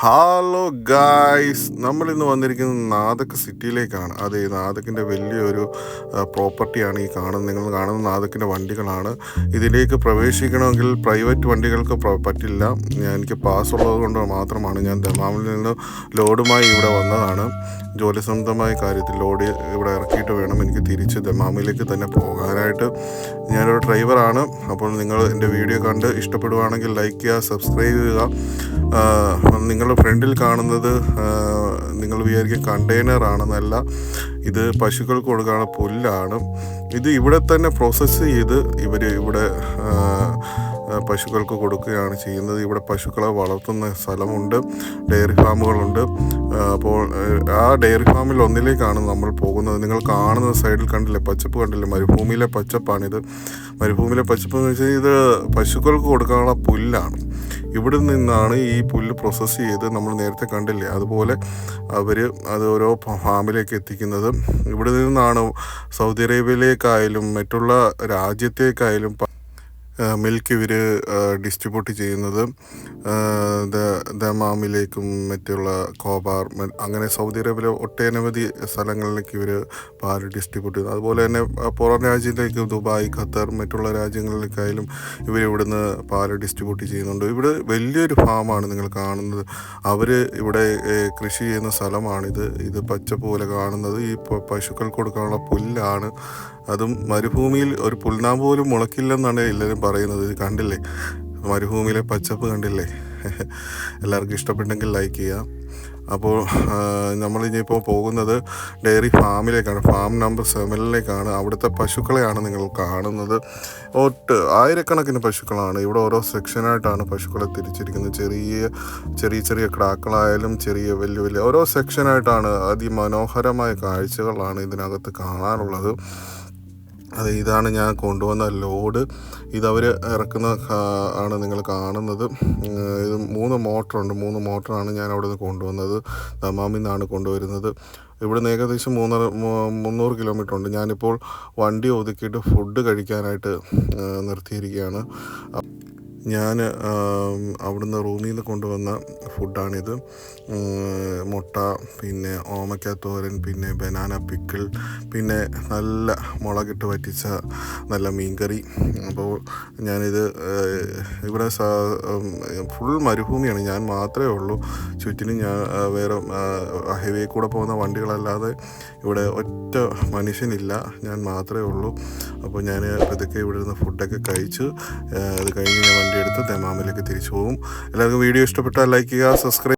Hello guys നമ്മളിന്ന് വന്നിരിക്കുന്നത് നാദക് സിറ്റിയിലേക്കാണ്. അതെ നാദക്കിന്റെ വലിയൊരു പ്രോപ്പർട്ടിയാണ് ഈ കാണുന്നത്. നിങ്ങൾ കാണുന്ന നാദക്കിന്റെ വണ്ടികളാണ്. ഇതിലേക്ക് പ്രവേശിക്കണമെങ്കിൽ പ്രൈവറ്റ് വണ്ടികൾക്ക് പറ്റില്ല. എനിക്ക് പാസ് ഉള്ളത് കൊണ്ട് മാത്രമാണ്. ഞാൻ ദമാമിൽ നിന്ന് ലോഡുമായി ഇവിടെ വന്നതാണ്. ജോലി സംബന്ധമായ കാര്യത്തിൽ ലോഡ് ഇവിടെ ഇറക്കിയിട്ട് വേണം എനിക്ക് തിരിച്ച് ദമാമിലേക്ക് തന്നെ പോകാനായിട്ട്. ഞാനൊരു ഡ്രൈവറാണ്. അപ്പോൾ നിങ്ങൾ എന്റെ വീഡിയോ കണ്ട് ഇഷ്ടപ്പെടുവാണെങ്കിൽ ലൈക്ക് ചെയ്യുക സബ്സ്ക്രൈബ് ചെയ്യുക. നിങ്ങൾ ഫ്രണ്ടിൽ കാണുന്നത് നിങ്ങൾ വിചാരിക്കും കണ്ടെയ്നർ ആണെന്നല്ല ഇത് പശുക്കൾക്ക് കൊടുക്കാണ് പുല്ലാണ്. ഇത് ഇവിടെ തന്നെ പ്രോസസ്സ് ചെയ്ത് ഇവർ ഇവിടെ പശുക്കൾക്ക് കൊടുക്കുകയാണ് ചെയ്യുന്നത്. ഇവിടെ പശുക്കളെ വളർത്തുന്ന സ്ഥലമുണ്ട് ഡയറി ഫാമുകളുണ്ട്. അപ്പോൾ ആ ഡയറി ഫാമിൽ ഒന്നിലേക്കാണ് നമ്മൾ പോകുന്നത്. നിങ്ങൾ കാണുന്ന സൈഡിൽ കണ്ടില്ലേ പച്ചപ്പ് കണ്ടില്ലേ മരുഭൂമിയിലെ പച്ചപ്പാണിത്. മരുഭൂമിയിലെ പച്ചപ്പ് എന്ന് വെച്ചാൽ ഇത് പശുക്കൾക്ക് കൊടുക്കാനുള്ള പുല്ലാണ്. ഇവിടെ നിന്നാണ് ഈ പുല്ല് പ്രോസസ്സ് ചെയ്ത് നമ്മൾ നേരത്തെ കണ്ടില്ലേ? അതുപോലെ അവർ അത് ഓരോ ഫാമിലേക്ക് എത്തിക്കുന്നത്. ഇവിടെ നിന്നാണ് സൗദി അറേബ്യയിലേക്കായാലും മറ്റുള്ള രാജ്യത്തേക്കായാലും മിൽക്ക് ഇവർ ഡിസ്ട്രിബ്യൂട്ട് ചെയ്യുന്നത് ദമാമിലേക്കും മറ്റുള്ള കോബാർ അങ്ങനെ സൗദി അറേബ്യയിലെ ഒട്ടനവധി സ്ഥലങ്ങളിലേക്ക് ഇവർ പാൽ ഡിസ്ട്രിബ്യൂട്ട് ചെയ്യുന്നു. അതുപോലെ തന്നെ പുറം രാജ്യത്തേക്ക് ദുബായ് ഖത്തർ മറ്റുള്ള രാജ്യങ്ങളിലേക്കായാലും ഇവർ ഇവിടുന്ന് പാൽ ഡിസ്ട്രിബ്യൂട്ട് ചെയ്യുന്നുണ്ട്. ഇവിടെ വലിയൊരു ഫാമാണ് നിങ്ങൾ കാണുന്നത്. അവർ ഇവിടെ കൃഷി ചെയ്യുന്ന സ്ഥലമാണിത്. ഇത് പച്ച പോലെ കാണുന്നത്. ഈ പശുക്കൾ പശുക്കൾക്ക് കൊടുക്കാനുള്ള പുല്ലാണ്. അതും മരുഭൂമിയിൽ ഒരു പുൽനാമ്പ് പോലും മുളക്കില്ലെന്നാണ് എല്ലാവരും പറയുന്നത് കണ്ടില്ലേ? മരുഭൂമിയിലെ പച്ചപ്പ് കണ്ടില്ലേ? എല്ലാവർക്കും ഇഷ്ടപ്പെട്ടെങ്കിൽ ലൈക്ക് ചെയ്യാം അപ്പോൾ നമ്മൾ ഇനിയിപ്പോൾ പോകുന്നത് ഡെയറി ഫാമിലേക്കാണ്. ഫാം നമ്പർ സെവനിലേക്കാണ്. അവിടുത്തെ പശുക്കളെയാണ് നിങ്ങൾ കാണുന്നത്. ഒട്ട് ആയിരക്കണക്കിന് പശുക്കളാണ്. ഇവിടെ ഓരോ സെക്ഷനായിട്ടാണ് പശുക്കളെ തിരിച്ചിരിക്കുന്നത്. ചെറിയ ചെറിയ ചെറിയ ക്രാക്കളായാലും ചെറിയ വലിയ വലിയ ഓരോ സെക്ഷനായിട്ടാണ് അതിമനോഹരമായ കാഴ്ചകളാണ് ഇതിനകത്ത് കാണാനുള്ളത്. അത് ഇതാണ് ഞാൻ കൊണ്ടുവന്ന ലോഡ്. ഇതവർ ഇറക്കുന്ന ആണ് നിങ്ങൾ കാണുന്നത്. ഇത് മൂന്ന് മോട്ടറുണ്ട്. മൂന്ന് മോട്ടറാണ് ഞാൻ അവിടെ നിന്ന് കൊണ്ടുവന്നത്. ദമാമിൽ നിന്നാണ് കൊണ്ടുവരുന്നത്. ഇവിടുന്ന് ഏകദേശം മൂന്നര മുന്നൂറ് കിലോമീറ്റർ ഉണ്ട്. ഞാനിപ്പോൾ വണ്ടി ഒതുക്കിയിട്ട് ഫുഡ് കഴിക്കാനായിട്ട് നിർത്തിയിരിക്കുകയാണ്. ഞാൻ അവിടുന്ന് റൂമിൽ നിന്ന് കൊണ്ടുവന്ന ഫുഡാണിത്. മുട്ട പിന്നെ ഓമയ്ക്ക തോരൻ പിന്നെ ബനാന പിക്കിൾ പിന്നെ നല്ല മുളകിട്ട് വറ്റിച്ച നല്ല മീൻകറി. അപ്പോൾ ഞാനിത് ഇവിടെ ഫുൾ മരുഭൂമിയാണ്. ഞാൻ മാത്രമേ ഉള്ളൂ. ചുറ്റിനും ഞാൻ വേറെ ഹൈവേ കൂടെ പോകുന്ന വണ്ടികളല്ലാതെ ഇവിടെ ഒറ്റ മനുഷ്യനില്ല. ഞാൻ മാത്രമേ ഉള്ളൂ. അപ്പോൾ ഞാൻ ഇതൊക്കെ ഇവിടെ നിന്ന് ഫുഡൊക്കെ കഴിച്ചു. അത് കഴിഞ്ഞ് ഞാൻ വണ്ടി എടുത്ത് ദമാമിലേക്ക് തിരിച്ചു പോകും എല്ലാവർക്കും വീഡിയോ ഇഷ്ടപ്പെട്ടാൽ ലൈക്ക് ചെയ്യുക സബ്സ്ക്രൈബ്